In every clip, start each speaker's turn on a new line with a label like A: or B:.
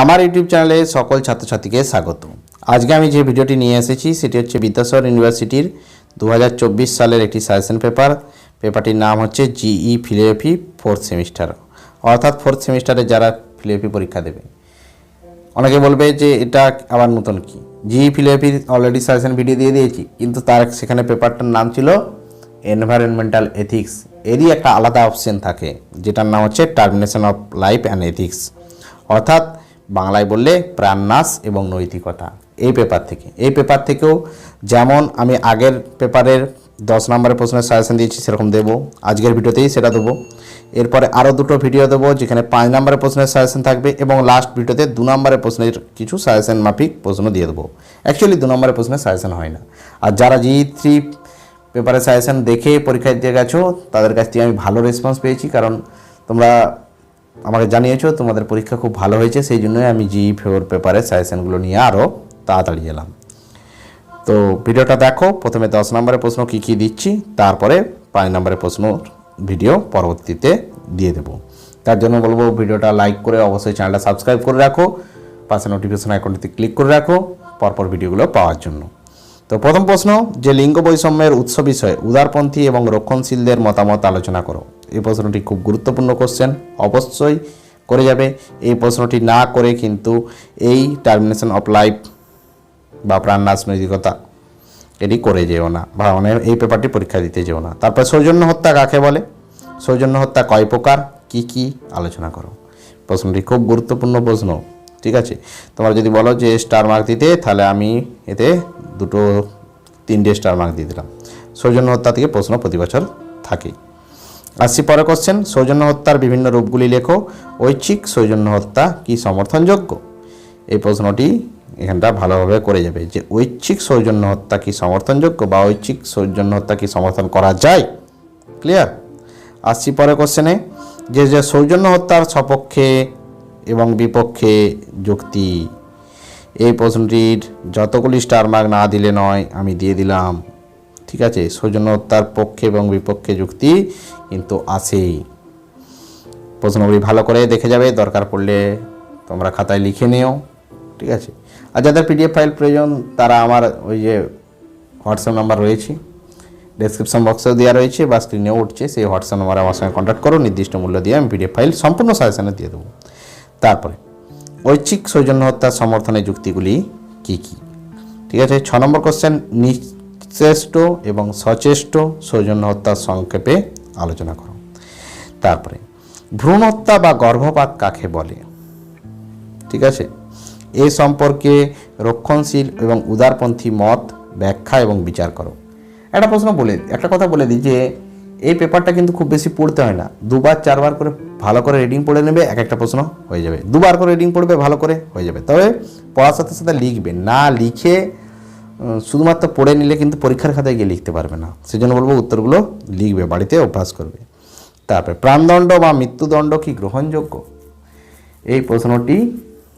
A: আমার ইউটিউব চ্যানেলে সকল ছাত্রছাত্রীকে স্বাগত। আজকে আমি যে ভিডিওটি নিয়ে এসেছি, সেটি হচ্ছে বিদ্যাসাগর ইউনিভার্সিটির দু হাজার চব্বিশ সালের একটি সাজেশন পেপার পেপারটির নাম হচ্ছে জিই ফিলিওপি ফোর্থ সেমিস্টার অর্থাৎ ফোর্থ সেমিস্টারে যারা ফিলিওপি পরীক্ষা দেবে, অনেকে বলবে যে এটা আবার নতুন কি? জিই ফিলিওপির অলরেডি সাজেশন ভিডিও দিয়ে দিয়েছি, কিন্তু তার সেখানে পেপারটার নাম ছিল এনভায়রনমেন্টাল এথিক্স এরই একটা আলাদা অপশন থাকে, যেটার নাম হচ্ছে termination of life and ethics অর্থাৎ বাংলায় বললে প্রাণনাশ এবং নৈতিকতা। এই পেপার থেকে। এই পেপার থেকেও যেমন আমি আগের পেপারের দশ নম্বরের প্রশ্নের সাজেশন দিয়েছি, সেরকম দেবো। আজকের ভিডিওতেই সেটা দেবো। এরপরে আরও দুটো ভিডিও দেবো, যেখানে পাঁচ নম্বরের প্রশ্নের সাজেশন থাকবে এবং লাস্ট ভিডিওতে দু নম্বরের প্রশ্নের কিছু সাজেশন মাফিক প্রশ্ন দিয়ে দেবো। অ্যাকচুয়ালি দু নম্বরের প্রশ্নের সাজেশন হয় না। আর যারা জি থ্রি পেপারের সাজেশন দেখে পরীক্ষা দিয়ে গেছো, তাদের কাছ থেকে আমি ভালো রেসপন্স পেয়েছি, কারণ তোমরা আমাকে জানিয়েছো, তোমাদের পরীক্ষা খুব ভালো হয়েছে, সেই জন্যই আমি জি ফোর পেপারে সাজেশনগুলো নিয়ে আরও তাড়াতাড়ি এলাম। তো ভিডিওটা দেখো, প্রথমে দশ নম্বরের প্রশ্ন কী কী দিচ্ছি, তারপরে পাঁচ নম্বরের প্রশ্ন ভিডিও পরবর্তীতে দিয়ে দেবো। তার জন্য বলব, ভিডিওটা লাইক করে অবশ্যই চ্যানেলটা সাবস্ক্রাইব করে রাখো, পাশে নোটিফিকেশন আইকনটিতে ক্লিক করে রাখো, পরপর ভিডিওগুলো পাওয়ার জন্য। তো প্রথম প্রশ্ন, যে লিঙ্গ বৈষম্যের উৎস বিষয়ে উদারপন্থী এবং রক্ষণশীলদের মতামত আলোচনা করো। এই প্রশ্নটি খুব গুরুত্বপূর্ণ কোশ্চেন অবশ্যই করে যাবে। এই প্রশ্নটি না করে কিন্তু এই টার্মিনেশন অফ লাইফ বা প্রাণনাশ নৈতিকতা এটি করে যেও না বা মানে এই পেপারটি পরীক্ষা দিতে যেও না। তারপর সৌজন্য হত্যা কাকে বলে? সৌজন্য হত্যা কয় প্রকার? কী কী? আলোচনা করো। প্রশ্নটি খুব গুরুত্বপূর্ণ প্রশ্ন। ঠিক আছে? তোমরা যদি বলো যে স্টার মার্ক দিতে, তাহলে আমি এতে দুটো, তিনটে স্টার মার্ক দিয়ে দিলাম। সৌজন্য হত্যা থেকে প্রশ্ন প্রতি বছর থাকেই আসছি পরে কোশ্চেন সৌজন্য হত্যার বিভিন্ন রূপগুলি লেখো। ঐচ্ছিক সৌজন্য হত্যা কি সমর্থনযোগ্য? এই প্রশ্নটি এখানটা ভালোভাবে করে যাবে। যে ঐচ্ছিক সৌজন্য হত্যা কি সমর্থনযোগ্য বা ঐচ্ছিক সৌজন্য হত্যা কি সমর্থন করা যায়? ক্লিয়ার আসছি পরে কোশ্চেনে যে যে সৌজন্য হত্যার সপক্ষে এবং বিপক্ষে যুক্তি। এই প্রশ্নটির যতগুলি স্টার মার্ক না দিলে নয়, আমি দিয়ে দিলাম। ঠিক আছে? সৌজন্য হত্যার পক্ষে এবং বিপক্ষে যুক্তি কিন্তু আছেই। প্রশ্নগুলি ভালো করে দেখে যাবে, দরকার পড়লে তোমরা খাতায় লিখে নিও। ঠিক আছে? আর যাদের পিডিএফ ফাইল প্রয়োজন, তারা আমার ওই যে হোয়াটসঅ্যাপ নাম্বার রয়েছে ডেসক্রিপশন বক্সেও দেওয়া রয়েছে বা স্ক্রিনেও উঠছে, সেই হোয়াটসঅ্যাপ নাম্বারে আমার সঙ্গে কন্ট্যাক্ট করো। নির্দিষ্ট মূল্য দিয়ে আমি পিডিএফ ফাইল সম্পূর্ণ সাজেশনে দিয়ে দেবো। তারপরে, ঐচ্ছিক সৌজন্য হত্যার সমর্থনের যুক্তিগুলি কী কী? ঠিক আছে, ছ নম্বর কোশ্চেন নিশ্চেষ্ট এবং সচেষ্ট সৌজন্য হত্যার সংক্ষেপে আলোচনা করো। তারপরে ভ্রূণ হত্যা বা গর্ভপাত কাকে বলে? ঠিক আছে, এ সম্পর্কে রক্ষণশীল এবং উদারপন্থী মত, ব্যাখ্যা এবং বিচার করো। একটা প্রশ্ন বলে, একটা কথা বলে দিই যে এই পেপারটা কিন্তু খুব বেশি পড়তে হয় না। দুবার, চারবার করে ভালো করে রিডিং পড়ে নেবে, এক একটা প্রশ্ন হয়ে যাবে। দুবার করে রিডিং পড়বে, ভালো করে হয়ে যাবে। তবে পড়ার সাথে সাথে লিখবে। না লিখে শুধুমাত্র পড়ে নিলে কিন্তু পরীক্ষার খাতায় গিয়ে লিখতে পারবে না। সেজন্য বলব উত্তরগুলো লিখবে, বাড়িতে অভ্যাস করবে। তারপরে, প্রাণদণ্ড বা মৃত্যুদণ্ড কি গ্রহণযোগ্য? এই প্রশ্নটি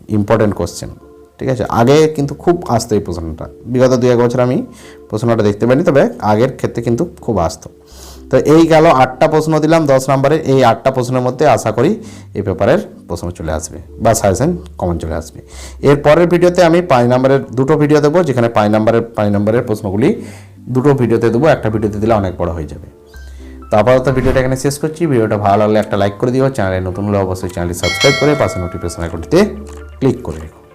A: ইম্পর্টেন্ট কোশ্চেন ঠিক আছে? আগে কিন্তু খুব আসতো এই প্রশ্নটা। বিগত দু এক বছর আমি প্রশ্নটা দেখতে পাইনি, তবে আগের ক্ষেত্রে কিন্তু খুব আসতো। তো এই গেল আটটা প্রশ্ন দিলাম, দশ নম্বরের এই আটটা প্রশ্নের মধ্যে আশা করি এই পেপারের প্রশ্ন চলে আসবে বা সাজেশন কমন চলে আসবে। এর পরের ভিডিওতে আমি পাঁচ নম্বরের দুটো ভিডিও দেবো, যেখানে পাঁচ নম্বরের পাঁচ নম্বরের প্রশ্নগুলি দুটো ভিডিওতে দেবো, একটা ভিডিওতে দিলে অনেক বড় হয়ে যাবে। তো আপাতত ভিডিওটা এখানে শেষ করছি, ভিডিওটা ভালো লাগলে একটা লাইক করে দিও, চ্যানেলে নতুন হলে অবশ্যই চ্যানেলটি সাবস্ক্রাইব করে পাশে নোটিফিকেশন আইকনটিতে ক্লিক করে রেখো।